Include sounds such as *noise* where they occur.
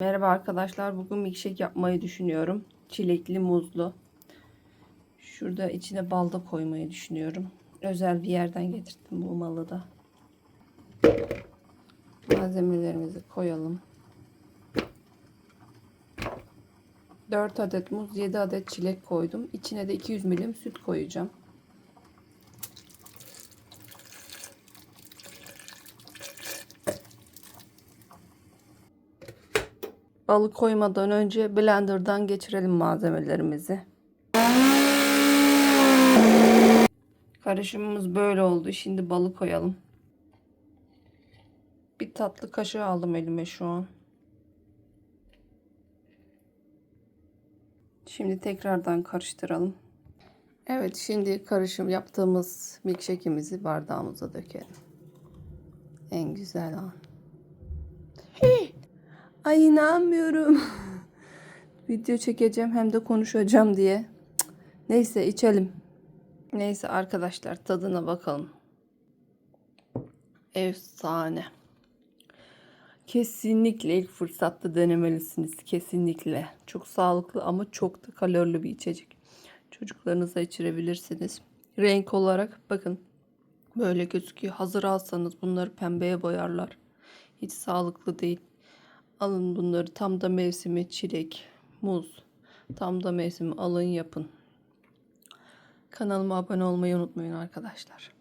Merhaba arkadaşlar. Bugün milkshake yapmayı düşünüyorum. Çilekli, muzlu. Şurada içine bal da koymayı düşünüyorum. Özel bir yerden getirdim bu malı da. Malzemelerimizi koyalım. 4 adet muz, 7 adet çilek koydum. İçine de 200 milim süt koyacağım. Balı koymadan önce blenderdan geçirelim malzemelerimizi. Karışımımız böyle oldu. Şimdi balı koyalım. Bir tatlı kaşığı aldım elime şu an. Şimdi tekrardan karıştıralım. Evet şimdi karışım yaptığımız milkshake'imizi bardağımıza dökelim. En güzel an. Ay inanmıyorum. *laughs* Video çekeceğim hem de konuşacağım diye. Neyse içelim. Neyse arkadaşlar tadına bakalım. Efsane. Kesinlikle ilk fırsatta denemelisiniz. Kesinlikle. Çok sağlıklı ama çok da kalorili bir içecek. Çocuklarınıza içirebilirsiniz. Renk olarak bakın böyle gözüküyor. Hazır alsanız bunları pembeye boyarlar. Hiç sağlıklı değil. Alın bunları tam da mevsimi çilek, muz. Tam da mevsimi alın yapın. Kanalıma abone olmayı unutmayın arkadaşlar.